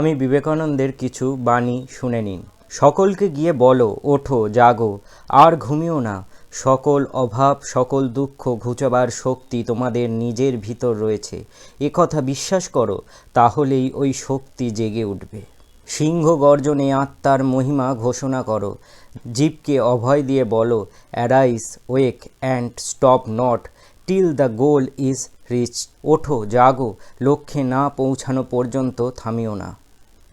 আমি বিবেকানন্দের কিছু বাণী শুনে নিন। সকলকে গিয়ে বলো, ওঠো, জাগো, আর ঘুমিও না। সকল অভাব, সকল দুঃখ ঘুচাবার শক্তি তোমাদের নিজের ভিতর রয়েছে। কথা বিশ্বাস করো, তাহলেই ওই শক্তি জেগে উঠবে। সিংহ গর্জনে আত্মার মহিমা ঘোষণা করো। জীবকে অভয় দিয়ে বলো arise wake and stop not till the goal is reach ওঠো, জাগো, লক্ষ্যে না পৌঁছানো পর্যন্ত থামিও না।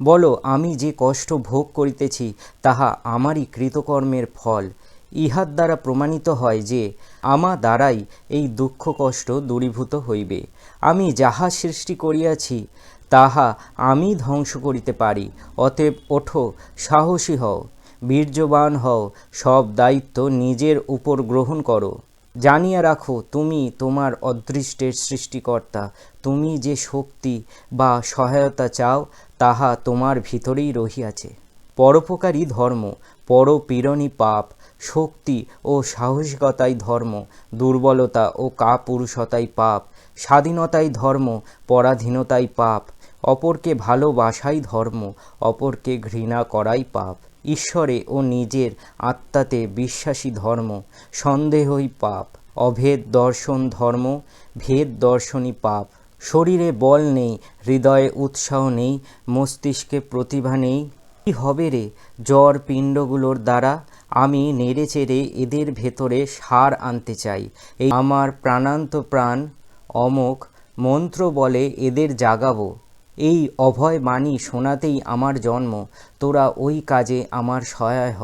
বলো, আমি যে কষ্ট ভোগ করিতেছি, তাহা আমারই কৃতকর্মের ফল। ইহার দ্বারা প্রমাণিত হয় যে, আমা দ্বারাই এই দুঃখ কষ্ট দূরীভূত হইবে। আমি যাহা সৃষ্টি করিয়াছি, তাহা আমি ধ্বংস করিতে পারি। অতএব ওঠো, সাহসী হও, বীর্যবান হও, সব দায়িত্ব নিজের উপর গ্রহণ করো। জানিয়া রাখো, তুমি তোমার অদৃষ্টের সৃষ্টিকর্তা। তুমি যে শক্তি বা সহায়তা চাও, তাহা তোমার ভিতরেই রহিয়াছে। পরোপকারী ধর্ম পরপীড়নই পাপ, শক্তি ও সাহসিকতাই ধর্ম, দুর্বলতা ও কাপুরুষতাই পাপ, স্বাধীনতাই ধর্ম, পরাধীনতাই পাপ, অপরকে ভালোবাসাই ধর্ম, অপরকে ঘৃণা করাই পাপ। ঈশ্বরে ও নিজের আত্মাতে বিশ্বাসী ধর্ম, সন্দেহই পাপ, অভেদ দর্শন ধর্ম, ভেদ দর্শনই পাপ। শরীরে বল নেই, হৃদয়ে উৎসাহ নেই, মস্তিষ্কে প্রতিভা নেই। কি হবে রে জ্বর পিণ্ডগুলোর দ্বারা? আমি নেড়ে চেড়ে এদের ভেতরে সার আনতে চাই। এই আমার প্রাণান্ত প্রাণ অমোক মন্ত্র বলে এদের জাগাবো। এই অভয় বাণী শোনাতেই আমার জন্ম, তোরা ওই কাজে আমার সহায় হ।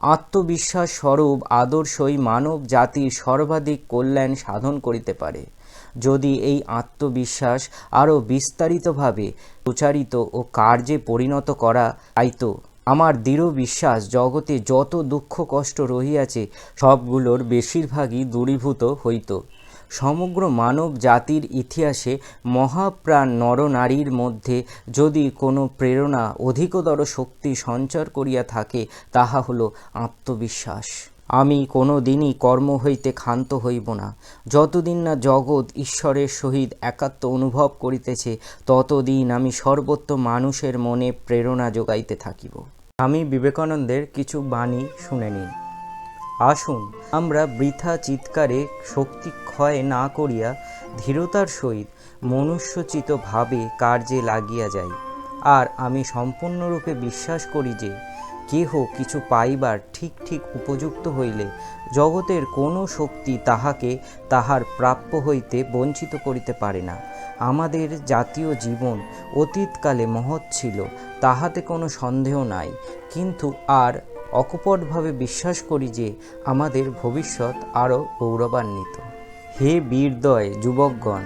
আত্মবিশ্বাস স্বরূপ আদর্শই মানব জাতির সর্বাধিক কল্যাণ সাধন করিতে পারে। যদি এই আত্মবিশ্বাস আরও বিস্তারিতভাবে প্রচারিত ও কার্যে পরিণত করা আইতো আমার দৃঢ় বিশ্বাস জগতে যত দুঃখ কষ্ট রহিয়াছে, সবগুলোর বেশিরভাগই দূরীভূত হইত। সমগ্র মানব জাতির ইতিহাসে মহাপ্রাণ নরনারীর মধ্যে যদি কোনো প্রেরণা অধিকতর শক্তি সঞ্চার করিয়া থাকে, তাহা হল আত্মবিশ্বাস। আমি কোনো দিনই কর্ম হইতে ক্ষান্ত হইব না। যতদিন না জগৎ ঈশ্বরের সহিত একাত্ম অনুভব করিতেছে, ততদিন আমি সর্বত্র মানুষের মনে প্রেরণা যোগাইতে থাকিব। আমি বিবেকানন্দের কিছু বাণী শুনে নিই আসুন, আমরা বৃথা চিৎকারে শক্তি ক্ষয় না করিয়া ধীরতার সহিত মনুষ্যচিত ভাবে কার্যে লাগিয়া যাই। আর আমি সম্পূর্ণরূপে বিশ্বাস করি যে, কেহ কিছু পাইবার ঠিক ঠিক উপযুক্ত হইলে জগতের কোনো শক্তি তাহাকে তাহার প্রাপ্য হইতে বঞ্চিত করিতে পারে না। আমাদের জাতীয় জীবন অতীতকালে মহৎ ছিল, তাহাতে কোনো সন্দেহ নাই, কিন্তু আর অকপটভাবে বিশ্বাস করি যে আমাদের ভবিষ্যৎ আরও গৌরবান্বিত। হে বীরদয় যুবকগণ,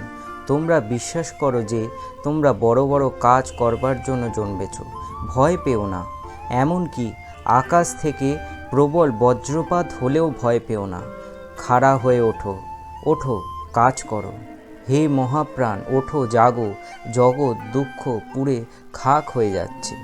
তোমরা বিশ্বাস করো যে তোমরা বড় বড় কাজ করবার জন্য জন্মেছ। ভয় পেও না। এমনকি আকাশ থেকে প্রবল বজ্রপাত হলেও ভয় পেও না। খাড়া হয়ে ওঠো। ওঠো, কাজ করো। হে মহাপ্রাণ, ওঠো, জাগো। জগৎ দুঃখ পুড়ে খাক হয়ে যাচ্ছে।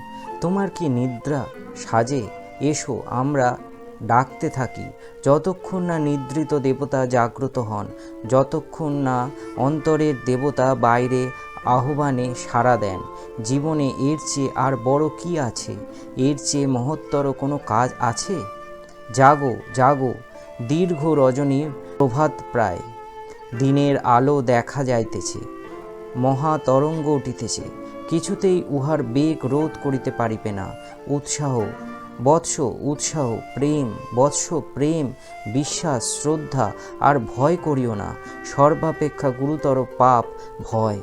তোমার কি নিদ্রা সাজে? এসো, আমরা ডাকতে থাকি। যতক্ষণ না নিদ্রিত দেবতা জাগ্রত হন, যতক্ষণ না অন্তরের দেবতা বাইরে আহ্বানে সাড়া দেন, জীবনে এর চেয়ে আর বড় কি আছে? এর চেয়ে মহত্তর কোনো কাজ আছে? জাগো জাগো, দীর্ঘ রজনী প্রভাত প্রায়। দিনের আলো দেখা যাইতেছে, মহা তরঙ্গ উঠিতেছে, কিছুতেই উহার বেগ রোধ করিতে পারিবে না। উৎসাহ বৎস উৎসাহ, প্রেম, বৎস প্রেম, বিশ্বাস, শ্রদ্ধা, আর ভয় করিও না। সর্বাপেক্ষা গুরুতর পাপ ভয়।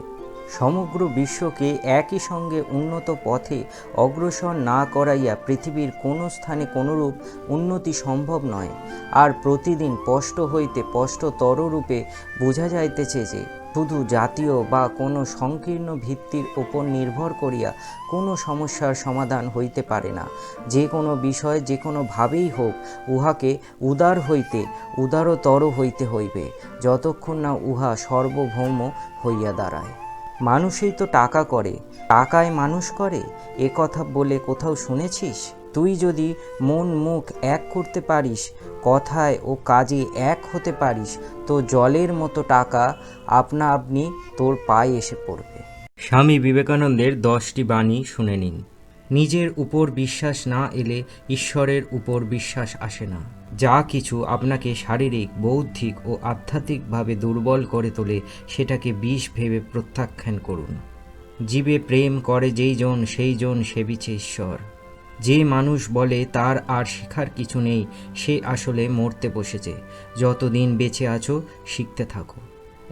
সমগ্র বিশ্বকে একই সঙ্গে উন্নত পথে অগ্রসর না করাইয়া পৃথিবীর কোনো স্থানে কোনোরূপ উন্নতি সম্ভব নয়। আর প্রতিদিন স্পষ্ট হইতে স্পষ্টতর রূপে বোঝা যাইতেছে যে, শুধু জাতীয় বা কোনো সংকীর্ণ ভিত্তির ওপর নির্ভর করিয়া কোনো সমস্যার সমাধান হইতে পারে না। যে কোনো বিষয় যে কোনোভাবেই হোক, উহাকে উদার হইতে, উদারতর হইতে হইবে, যতক্ষণ না উহা সার্বভৌম হইয়া দাঁড়ায়। মানুষই তো টাকা করে। টাকায় মানুষ করে? এ কথা বলে কোথাও শুনেছিস? তুই যদি মন মুখ এক করতে পারিস, কথায় ও কাজে এক হতে পারিস, তো জলের মতো টাকা আপনা আপনি তোর পায়ে এসে পড়বে। স্বামী বিবেকানন্দের দশটি বাণী শুনে নিন। নিজের উপর বিশ্বাস না এলে ঈশ্বরের উপর বিশ্বাস আসে না। যা কিছু আপনাকে শারীরিক, বৌদ্ধিক ও আধ্যাত্মিকভাবে দুর্বল করে তোলে, সেটাকে বিষ ভেবে প্রত্যাখ্যান করুন। জীবে প্রেম করে যেই জন, সেই জন সেবিছে ঈশ্বর। যে মানুষ বলে তার আর শেখার কিছু নেই, সে আসলে মরতে বসেছে। যতদিন বেঁচে আছো, শিখতে থাকো।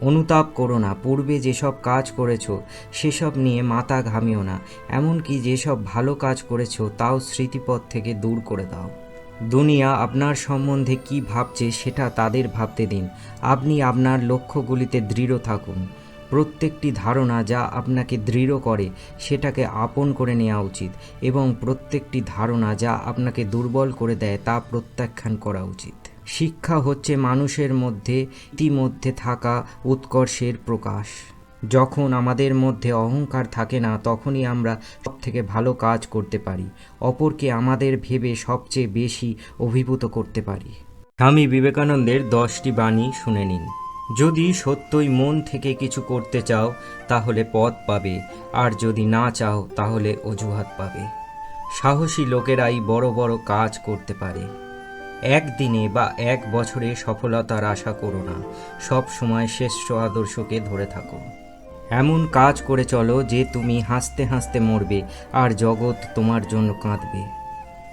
অনুতাপ করো না, পূর্বে যেসব কাজ করেছ, সেসব নিয়ে মাথা ঘামিও না। এমনকি যেসব ভালো কাজ করেছ, তাও স্মৃতিপথ থেকে দূর করে দাও। দুনিয়া আপনার সম্বন্ধে কি ভাবছে সেটা তাদের ভাবতে দিন। আপনি আপনার লক্ষ্যগুলিতে দৃঢ় থাকুন। প্রত্যেকটি ধারণা যা আপনাকে দৃঢ় করে, সেটাকে আপন করে নেওয়া উচিত এবং প্রত্যেকটি ধারণা যা আপনাকে দুর্বল করে দেয়, তা প্রত্যাখ্যান করা উচিত। শিক্ষা হচ্ছে মানুষের মধ্যে, ইতিমধ্যে থাকা উৎকর্ষের প্রকাশ। যখন আমাদের মধ্যে অহংকার থাকে না, তখনই আমরা সব থেকে ভালো কাজ করতে পারি, অপরকে আমাদের ভেবে সবচেয়ে বেশি অভিভূত করতে পারি। স্বামী বিবেকানন্দের দশটি বাণী শুনে নিন। যদি সত্যই মন থেকে কিছু করতে চাও, তাহলে পথ পাবে, আর যদি না চাও, তাহলে অজুহাত পাবে। সাহসী লোকেরাই বড় বড় কাজ করতে পারে। একদিনে বা এক বছরে সফলতার আশা করো না সব সময় শ্রেষ্ঠ আদর্শকে ধরে থাকো। এমন কাজ করে চলো যে তুমি হাসতে হাসতে মরবে আর জগৎ তোমার জন্য কাঁদবে।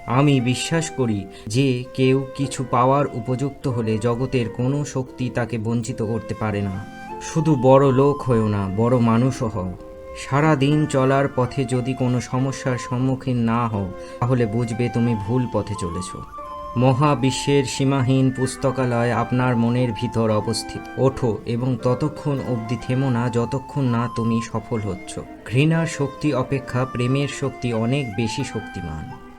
আমি বিশ্বাস করি যে কেউ কিছু পাওয়ার উপযুক্ত হলে জগতের কোনো শক্তি তাকে বঞ্চিত করতে পারে না। শুধু বড় লোক হয়েও না, বড় মানুষও হও। সারা দিন চলার পথে যদি কোনো সমস্যার সম্মুখীন না হও, তাহলে বুঝবে তুমি ভুল পথে চলেছো। মহাবিশ্বের সীমাহীন পুস্তকালয় আপনার মনের ভিতর অবস্থিত। ওঠো এবং ততক্ষণ অবধি থেমো না যতক্ষণ না তুমি সফল হচ্ছ। ঘৃণার শক্তি অপেক্ষা, প্রেমের শক্তি অনেক বেশি শক্তিমান।